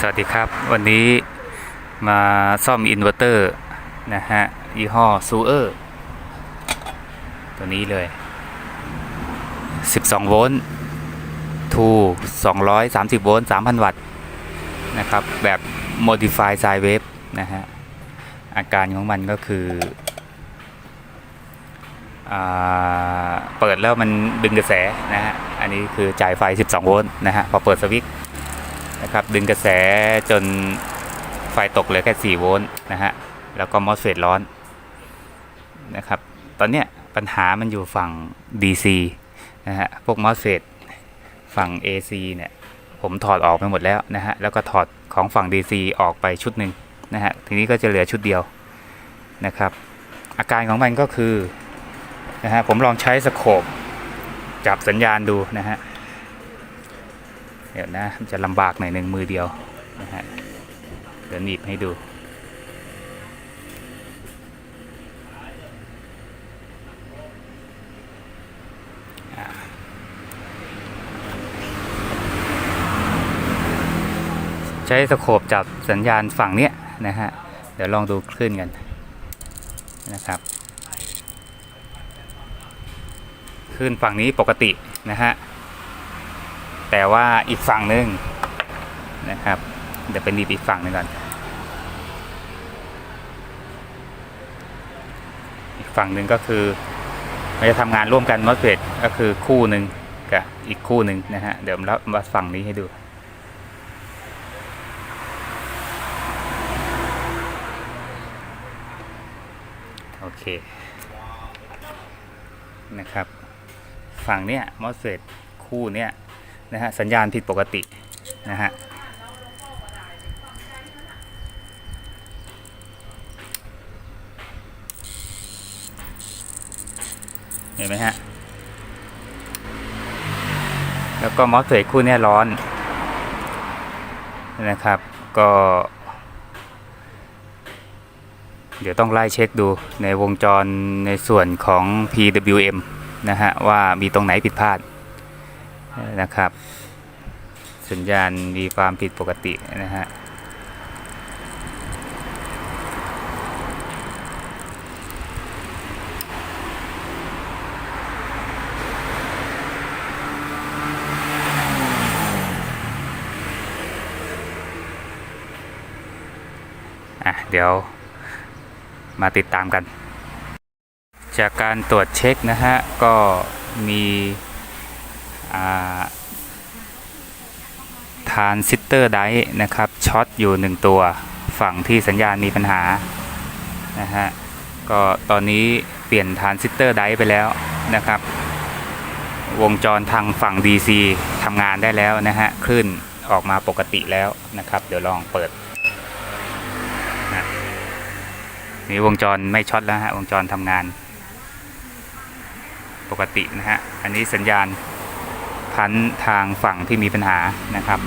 สวัสดีครับวันนี้มาซ่อมอินเวอร์เตอร์นะฮะยี่ห้อซูเออร์ตัวนี้เลย 12 โวลต์ทู230 โวลต์ 3,000 วัตต์นะครับ แบบ Modify Sine Wave นะฮะ อาการของมันก็คืออเปิดแล้วมันดึงกระแสนะฮะ อันนี้คือจ่ายไฟ 12 โวลต์นะฮะ พอเปิดสวิตช์ นะครับดึงกระแสจนไฟตกเหลือแค่ 4 โวลต์นะฮะแล้วก็มอสเฟตร้อนนะครับตอนเนี้ยปัญหามันอยู่ฝั่ง DC นะฮะพวกมอสเฟตฝั่ง AC เนี่ยผมถอดออกไปหมดแล้วนะฮะแล้วก็ถอดของฝั่ง DC ออกไปชุดหนึ่งนะฮะทีนี้ก็จะเหลือชุดเดียวนะครับอาการของมันก็คือนะฮะผมลองใช้สโคปจับสัญญาณดูนะฮะ เดี๋ยวนะมันจะลำบากหน่อยหนึ่งมือเดียวนะฮะเดี๋ยวหนีบให้ดู ใช้สโคปจับสัญญาณฝั่งเนี้ยนะฮะ เดี๋ยวลองดูคลื่นกันนะครับคลื่นฝั่งนี้ปกตินะฮะ แต่ว่าอีกฝั่งหนึ่งนะครับ เดี๋ยวไปดีบอีกฝั่งหนึ่งก่อน อีกฝั่งหนึ่งก็คือมันจะทำงานร่วมกันมอสเฟตก็คือคู่หนึ่งกับอีกคู่หนึ่งนะฮะ เดี๋ยวเรามาฝั่งนี้ให้ดูโอเคนะครับ ฝั่งเนี้ยมอสเฟตคู่เนี้ย นะฮะสัญญาณผิดปกตินะฮะเห็นไหมฮะ แล้วก็มอสเฟตคู่เนี้ยร้อนนะครับ ก็ เดี๋ยวต้องไล่เช็คดูในวงจรในส่วนของ PWM นะฮะ ว่ามีตรงไหนผิดพลาด นะครับ สัญญาณมีความผิดปกตินะฮะอะเดี๋ยวมาติดตามกัน จากการตรวจเช็คนะฮะ ก็มี ทานซิสเตอร์ไดนะครับช็อตอยู่หนึ่งตัวฝั่งที่สัญญาณมีปัญหานะฮะก็ตอนนี้เปลี่ยนทานซิสเตอร์ไดไปแล้วนะครับ วงจรทางฝั่ง DC ทำงานได้แล้วนะฮะคลื่นออกมาปกติแล้วนะครับ เดี๋ยวลองเปิดนะนี่วงจรไม่ช็อตแล้วฮะวงจรทำงานปกตินะฮะ อันนี้สัญญาณ พันทางฝั่งที่มีปัญหานะครับ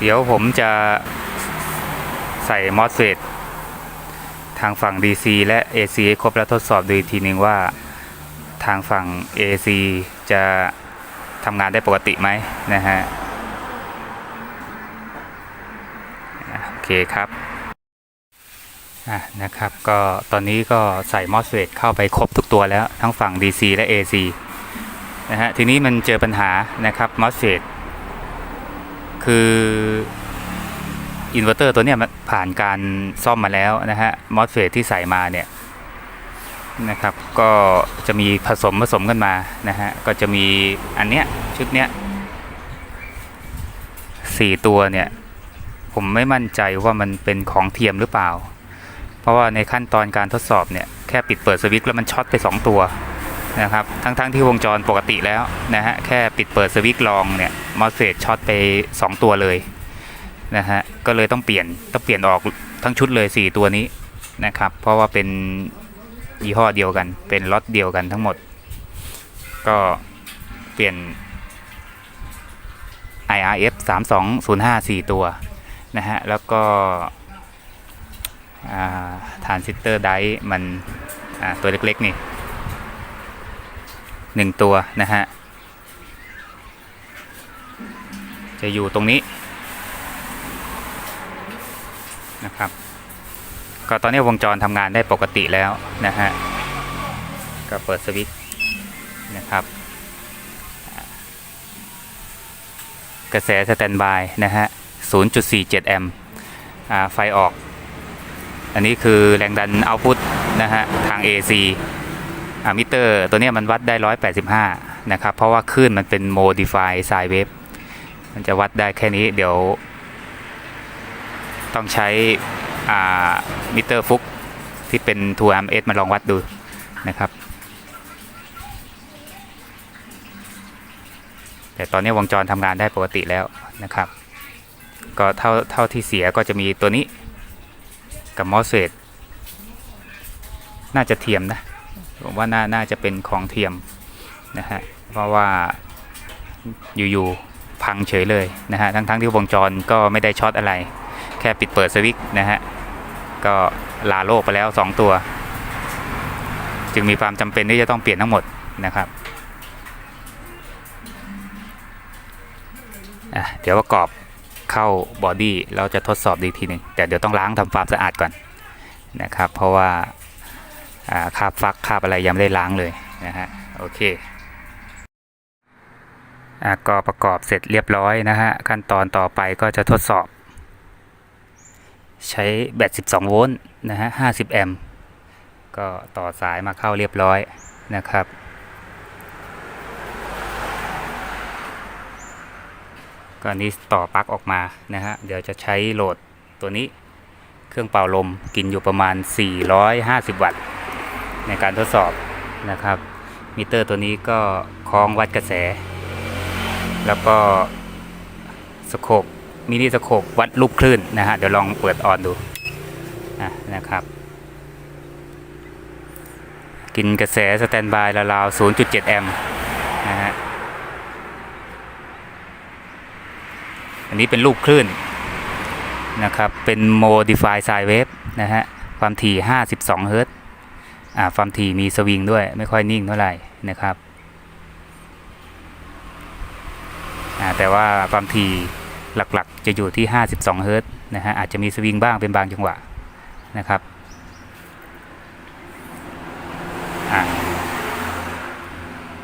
เดี๋ยวผมจะใส่มอสเฟตทางฝั่ง DC และ AC ครบแล้วทดสอบดูอีกทีหนึ่งว่าทางฝั่ง AC จะทำงานได้ปกติไหมนะฮะ โอ เคครับอะนะครับก็ตอนนี้ก็ใส่ MOSFET เข้าไปครบทุกตัวแล้วทั้งฝั่ง DC และ AC นะฮะทีนี้มันเจอปัญหานะครับ MOSFET คืออินเวอร์เตอร์ตัวเนี้ยมันผ่านการซ่อมมาแล้วนะฮะ MOSFET ที่ใส่มาเนี่ยนะครับก็จะมีผสมผสมกันมานะฮะก็จะมีอันเนี้ยชุดเนี้ยสี่ตัวเนี่ย ผมไม่มั่นใจว่ามันเป็นของเทียมหรือเปล่า เพราะว่าในขั้นตอนการทดสอบเนี่ยแค่ปิดเปิดสวิตช์แล้วมันช็อตไป 2 ตัวนะครับทั้งๆทที่วงจรปกติแล้วนะฮะแค่ปิดเปิดสวิตช์ลองเนี่ยมอสเฟตช็อตไป 2 ตัวเลยนะฮะก็เลยต้องเปลี่ยนต้องเปลี่ยนออกทั้งชุดเลย 4 ตัวนี้นะครับเพราะว่าเป็นยี่ห้อเดียวกัน เป็นล็อตเดียวกันทั้งหมด ก็เปลี่ยน IRF 3205 4 ตัว นะฮะ แล้วก็ทานซิสเตอร์ไดมันตัวเล็กๆนี่หนึ่งตัวนะฮะ จะอยู่ตรงนี้นะครับ ก็ตอนนี้วงจรทำงานได้ปกติแล้วนะฮะ ก็เปิดสวิตช์นะครับ กระแสสแตนบายนะฮะ 0.47 แอมป์ไฟออก อันนี้คือแรงดันเอาพุตนะฮะทาง AC อมิเตอร์ตัวนี้มันวัดได้ 185 นะครับ เพราะว่าคลื่นมันเป็น modify sine wave มันจะวัดได้แค่นี้เดี๋ยว ต้องใช้มิเตอร์ฟุกที่เป็น2 ms มาลองวัดดูนะครับแต่ตอนนี้วงจรทำงานได้ปกติแล้วนะครับ ก็เท่าเท่าที่เสียก็จะมีตัวนี้ กับมอสเฟตน่าจะเทียมนะ ผมว่าน่าน่าจะเป็นของเทียมนะฮะเพราะว่าอยู่ๆพังเฉยเลยนะฮะทั้งๆที่วงจรก็ไม่ได้ช็อตอะไร แค่ปิดเปิดสวิตช์นะฮะก็ลาโลกไปแล้ว 2 ตัว จึงมีความจำเป็นที่จะต้องเปลี่ยนทั้งหมดนะครับเดี๋ยวประกอบ เข้าบอดี้เราจะทดสอบดีทีหนึ่งแต่เดี๋ยวต้องล้างทำความสะอาดก่อนนะครับ เพราะว่าคาบฟักคาบอะไรยังไม่ได้ล้างเลยนะฮะโอเคอะก็ประกอบเสร็จเรียบร้อยนะฮะขั้นตอนต่อไปก็จะทดสอบ ใช้แบต 12 โวลต์นะฮะ 50 แอมป์ก็ต่อสายมาเข้าเรียบร้อยนะครับ ก็อันนี้ต่อปลั๊กออกมานะฮะเดี๋ยวจะใช้โหลดตัวนี้เครื่องเป่าลมกินอยู่ประมาณ 450 วัตต์ ในการทดสอบนะครับ มิเตอร์ตัวนี้ก็คล้องวัดกระแส แล้วก็สโคปมินิสโคปวัดลูกคลื่นนะฮะเดี๋ยวลองเปิดออนดูะนะครับ กินกระแสสแตนบายราวๆ0.7 แอมป์นะฮะ อันนี้เป็นรูปคลื่นนะครับ เป็น modify sine wave นะฮะ ความถี่ 52 เฮิรตซ์อ่า ความถี่มีสวิงด้วย ไม่ค่อยนิ่งเท่าไหร่นะครับ อ่า แต่ว่าความถี่หลักๆ จะอยู่ที่ 52 เฮิรตซ์นะฮะ อาจจะมีสวิงบ้างเป็นบางจังหวะนะครับ อ่า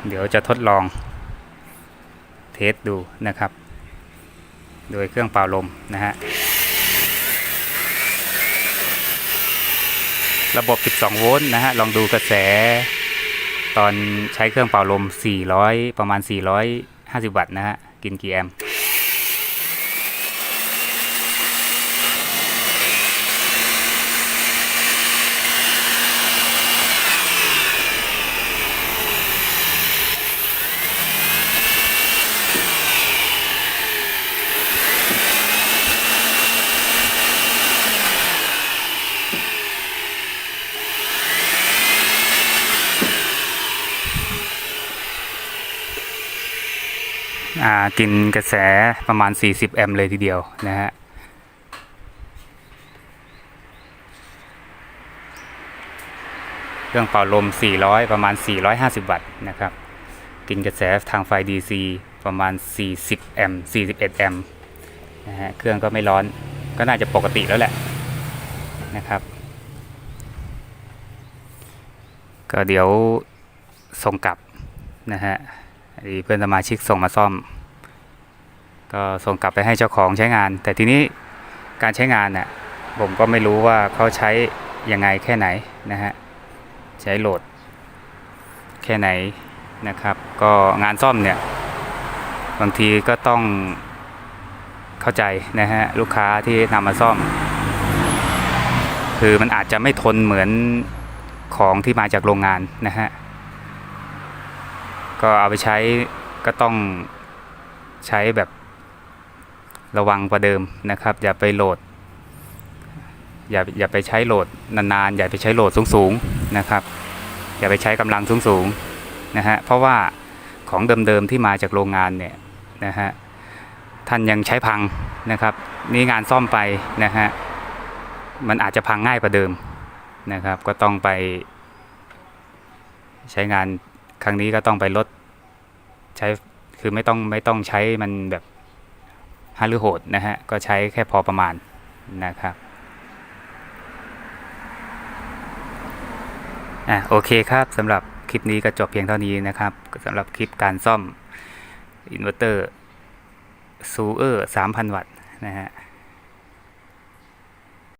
เดี๋ยวจะทดลองเทสดูนะครับ โดยเครื่องเป่าลมนะฮะระบบ 12 โวลต์นะฮะ ลองดูกระแส ตอนใช้เครื่องเป่าลม 400 ประมาณ 450 วัตต์นะฮะ กินกี่แอมป์ กินกระแสประมาณ 40 แอมป์เลยทีเดียวนะฮะเครื่องเป่าลม 400 ประมาณ 450 วัตต์นะครับ กินกระแสทางไฟ DC ประมาณ 40 แอมป์ 41 แอมป์นะฮะ เครื่องก็ไม่ร้อน ก็น่าจะปกติแล้วแหละนะครับ ก็เดี๋ยวส่งกลับนะฮะ เพื่อนสมาชิกส่งมาซ่อม ก็ส่งกลับไปให้เจ้าของใช้งาน แต่ทีนี้การใช้งานน่ะผมก็ไม่รู้ว่าเขาใช้ยังไงแค่ไหนนะฮะใช้โหลด แค่ไหนนะครับ ก็งานซ่อมเนี่ยบางทีก็ต้องเข้าใจนะฮะลูกค้าที่นำมาซ่อม คือมันอาจจะไม่ทนเหมือนของที่มาจากโรงงานนะฮะ ก็เอาไปใช้ก็ต้องใช้แบบระวังกว่าเดิมนะครับ อย่าไปโหลด อย่าอย่าไปใช้โหลดนานๆ อย่าไปใช้โหลดสูงๆนะครับ อย่าไปใช้กำลังสูงๆนะฮะเพราะว่าของเดิมๆที่มาจากโรงงานเนี่ยนะฮะท่านยังใช้พังนะครับ นี่งานซ่อมไปนะฮะมันอาจจะพังง่ายกว่าเดิมนะครับ ก็ต้องไปใช้งาน ครั้งนี้ก็ต้องไปลดใช้คือไม่ต้องไม่ต้องใช้มันแบบฮาลือโหดนะฮะ ก็ใช้แค่พอประมาณนะครับอะโอเคครับสำหรับคลิปนี้ก็จบเพียงเท่านี้นะครับสำหรับคลิปการซ่อมอินเวอร์เตอร์ซูเออร์3,000วัตต์นะฮะ